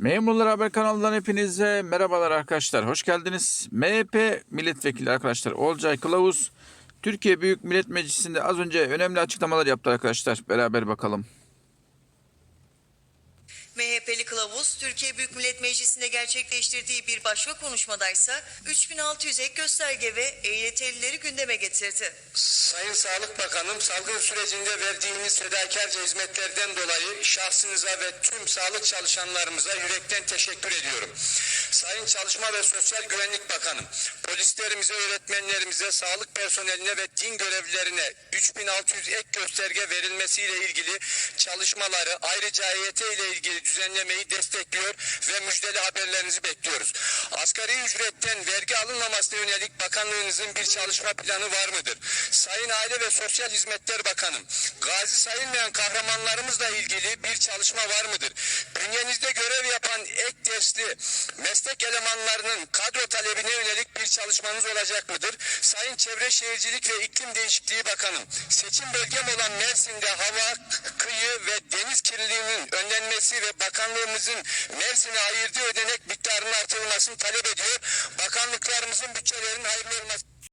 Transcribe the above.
Memurlar Haber kanalından hepinize merhabalar arkadaşlar. Hoş geldiniz. MHP milletvekili arkadaşlar Olcay Kılavuz Türkiye Büyük Millet Meclisi'nde az önce önemli açıklamalar yaptı arkadaşlar. Beraber bakalım. MHP'li kılavuz Türkiye Büyük Millet Meclisi'nde gerçekleştirdiği bir başka konuşmadaysa 3600 ek gösterge ve EYT'lileri gündeme getirdi. Sayın Sağlık Bakanım, salgın sürecinde verdiğiniz fedakarca hizmetlerden dolayı şahsınıza ve tüm sağlık çalışanlarımıza yürekten teşekkür ediyorum. Sayın Çalışma ve Sosyal Güvenlik Bakanım, polislerimize, öğretmenlerimize, sağlık personeline ve din görevlilerine 3600 ek gösterge verilmesiyle ilgili çalışmaları ayrıca EYT ile ilgili düzenlemeyi destekliyor ve müjdeli haberlerinizi bekliyoruz. Asgari ücretten vergi alınmamasına yönelik bakanlığınızın bir çalışma planı var mıdır? Sayın Aile ve Sosyal Hizmetler Bakanım, gazi sayılmayan kahramanlarımızla ilgili bir çalışma var mıdır? Bünyenizde görev yapan ek dersli meslek elemanlarının kadro talebine yönelik bir çalışmanız olacak mıdır? Sayın Çevre Şehircilik ve İklim Değişikliği Bakanım, seçim bölgem olan Mersin'de hava, kıyı ve deniz kirliliğinin önlenmesi ve bakanlığımızın Mersin'e ayırdığı ödenek miktarının artırılmasını talep ediyor. Bakanlıklarımızın bütçelerinin hayırlı olması